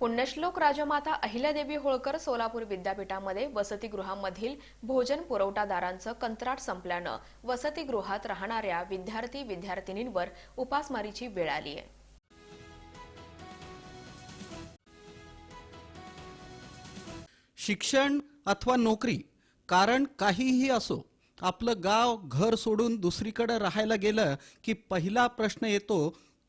पुण्यश्लोक राजमाता अहिल्यादेवी होळकर सोलापूर विद्यापीठामध्ये वसतिगृहामधील भोजन पुरवठादारांचं कंत्राट संपल्यानं वसतिगृहात राहणाऱ्या विद्यार्थी विद्यार्थिनींवर उपासमारीची वेळ आली आहे. शिक्षण अथवा नोकरी कारण काहीही असो आपलं गाव घर सोडून दुसरीकडे राहायला गेलं की पहिला प्रश्न येतो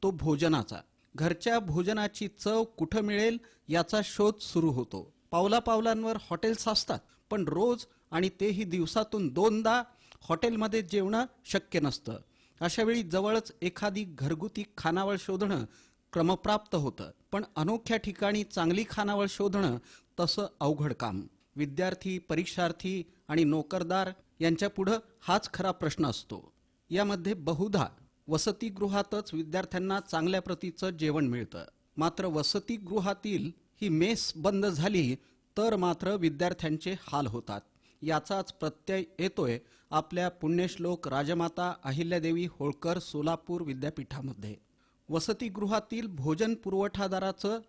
तो भोजनाचा. घरच्या भोजनाची चव कुठं मिळेल याचा शोध सुरू होतो. पावला पावलांवर हॉटेल्स असतात पण रोज आणि तेही दिवसातून दोनदा हॉटेलमध्ये जेवणं शक्य नसतं. अशावेळी जवळच एखादी घरगुती खानावळ शोधणं क्रमप्राप्त होतं. पण अनोख्या ठिकाणी चांगली खानावळ शोधणं तसं अवघड काम. विद्यार्थी परीक्षार्थी आणि नोकरदार यांच्यापुढं हाच खरा प्रश्न असतो. यामध्ये बहुधा वसतिगृहातच विद्यार्थ्यांना चांगल्या प्रतीचं जेवण मिळतं. मात्र वसतिगृहातील ही मेस बंद झाली तर मात्र विद्यार्थ्यांचे हाल होतात. याचाच प्रत्यय येतोय आपल्या पुण्यश्लोक राजमाता अहिल्यादेवी होळकर सोलापूर विद्यापीठामध्ये. वसतिगृहातील भोजन पुरवठादाराचं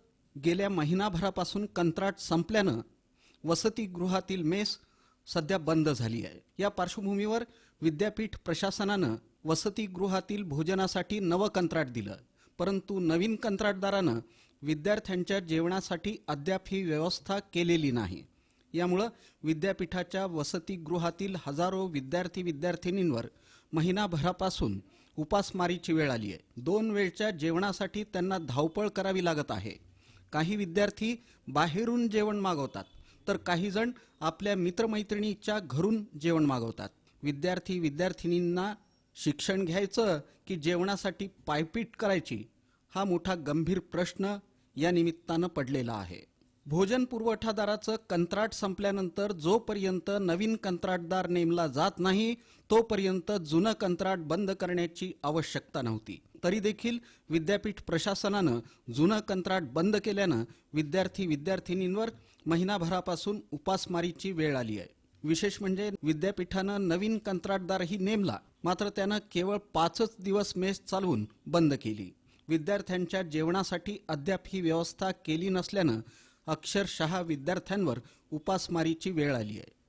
गेल्या महिनाभरापासून कंत्राट संपल्यानं वसतिगृहातील मेस सध्या बंद झाली आहे. या पार्श्वभूमीवर विद्यापीठ प्रशासनानं वसतिगृहातील भोजनासाठी नवं कंत्राट दिलं. परंतु नवीन कंत्राटदारानं विद्यार्थ्यांच्या जेवणासाठी अद्याप ही व्यवस्था केलेली नाही. यामुळं विद्यापीठाच्या वसतिगृहातील हजारो विद्यार्थी विद्यार्थिनींवर महिनाभरापासून उपासमारीची वेळ आली आहे दोन वेळच्या जेवणासाठी त्यांना धावपळ करावी लागत आहे. काही विद्यार्थी बाहेरून जेवण मागवतात तर काही जण आपल्या मित्रमैत्रिणीच्या घरून जेवण मागवतात. विद्यार्थी विद्यार्थिनींना शिक्षण घ्यायचं की जेवणासाठी पायपीट करायची हा मोठा गंभीर प्रश्न या निमित्तानं पडलेला आहे. भोजन पुरवठादाराचं कंत्राट संपल्यानंतर जोपर्यंत नवीन कंत्राटदार नेमला जात नाही तोपर्यंत जुनं कंत्राट बंद करण्याची आवश्यकता नव्हती. तरी देखील विद्यापीठ प्रशासनानं जुनं कंत्राट बंद केल्यानं विद्यार्थी विद्यार्थिनींवर महिनाभरापासून उपासमारीची वेळ आली आहे. विशेष म्हणजे विद्यापीठानं नवीन कंत्राटदारही नेमला मात्र त्यानं केवळ पाचच दिवस मेस चालवून बंद केली. विद्यार्थ्यांच्या जेवणासाठी अद्याप ही व्यवस्था केली नसल्यानं अक्षरशः विद्यार्थ्यांवर उपासमारीची वेळ आली आहे.